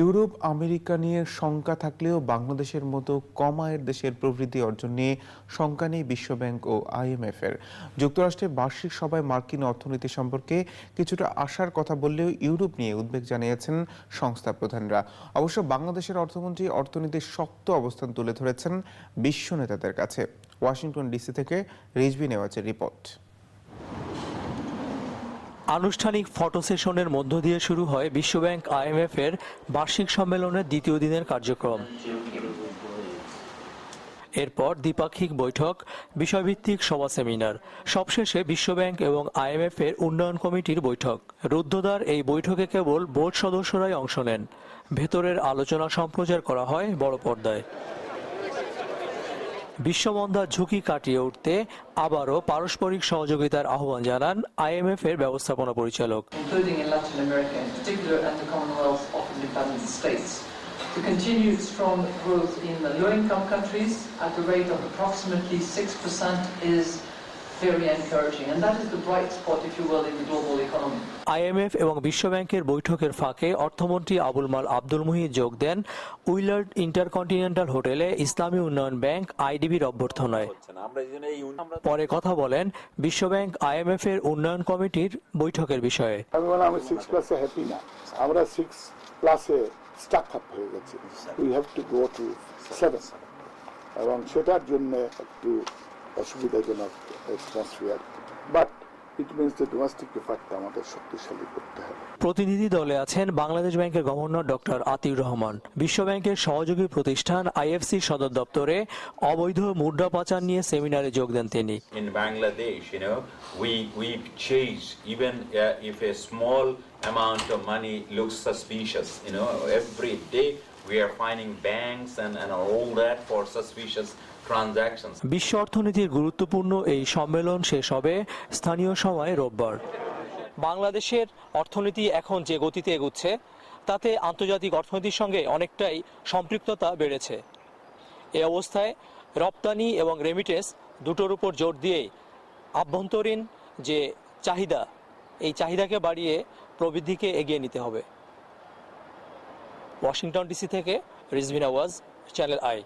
Europe, America নিয়ে শঙ্কা থাকলেও বাংলাদেশের মতো কম আয়ের দেশের প্রবৃদ্ধি অর্জন নিয়ে শঙ্কা নেই বিশ্বব্যাংক ও আইএমএফ এর। যুক্তরাষ্ট্রের বার্ষিক সভায় মার্কিন অর্থনীতি সম্পর্কে কিছুটা আশার কথা বললেও ইউরোপ নিয়ে উদ্বেগ জানিয়েছেন সংস্থা প্রধানরা। অবশ্য বাংলাদেশের অর্থমন্ত্রী অর্থনীতির শক্ত অবস্থান তুলে ধরেছেন বিশ্ব নেতাদের কাছে। ওয়াশিংটন ডিসি থেকে রিজভি নেওয়াজের রিপোর্ট। আনুষ্ঠানিক ফটো সেশনের মধ্য দিয়ে শুরু হয় বিশ্বব্যাংক আইএমএফ এর বার্ষিক সম্মেলনের দ্বিতীয় দিনের কার্যক্রম। এরপর দ্বিপাক্ষিক বৈঠক, বিষয়ভিত্তিক সভা সেমিনার, সবশেষে বিশ্বব্যাংক এবং আইএমএফ এর উন্নয়ন কমিটির বৈঠক। রুদ্ধদ্বার এই বৈঠকে কেবল বোর্ড সদস্যরাই অংশ নেন। ভেতরের আলোচনা সম্প্রচার করা হয় বড় পর্দায়। বিশ্বমন্দার ঝুঁকি কাটিয়ে উঠতে আবারও পারস্পরিক সহযোগিতার আহ্বান জানান আইএমএফ এর ব্যবস্থাপনা পরিচালক. To continue strong growth in the low-income countries at the rate of approximately 6% is very encouraging and that is the bright spot, if you will, in the global economy. IMF এবং বিশ্বব্যাংকের বৈঠকের ফাঁকে অর্থমন্ত্রী আবুল মাল আব্দুল মুহিত যোগ দেন উইলার্ড ইন্টারকন্টিনেন্টাল হোটেলে ইসলামী উন্নয়ন bank আইডিবির অভ্যর্থনায়। পরে কথা বলেন বিশ্বব্যাংক আইএমএফ এর উন্নয়ন কমিটির বৈঠকের বিষয়ে। আমি বললাম আমি সিক্স প্লাসে হ্যাপি না। আমরা সিক্স প্লাসে স্টাক আপ হয়ে গেছি। We have to go to seven এবং সেটার জন্য একটু অসুবিধাজনক but it means the domestic এফার্টটা আমাদের শক্তিশালী করতে হবে। প্রতিনিধি দলে আছেন বাংলাদেশ ব্যাংকের গভর্নর ডক্টর আতিউর রহমান। বিশ্বব্যাংকের সহযোগী প্রতিষ্ঠান আইএফসি সদর দপ্তরে অবৈধ মুদ্রা পাচার নিয়ে সেমিনারে যোগ দেন তিনি। In Bangladesh, you know, we we chase even uh, if a small amount of money looks suspicious, you know, every বিশ্ব অর্থনীতির গুরুত্বপূর্ণ এই সম্মেলন শেষ হবে স্থানীয় সময় রোববার। বাংলাদেশের অর্থনীতি এখন যে গতিতে এগুচ্ছে, তাতে আন্তর্জাতিক অর্থনীতির সঙ্গে অনেকটাই সম্পৃক্ততা বেড়েছে। এই অবস্থায় রপ্তানি এবং রেমিটেন্স দুটোর উপর জোর দিয়েই আভ্যন্তরীণ যে চাহিদা, এই চাহিদাকে বাড়িয়ে প্রবৃদ্ধিকে এগিয়ে নিতে হবে। ওয়াশিংটন ডিসি থেকে রিজভিন আওয়াজ চ্যানেল আই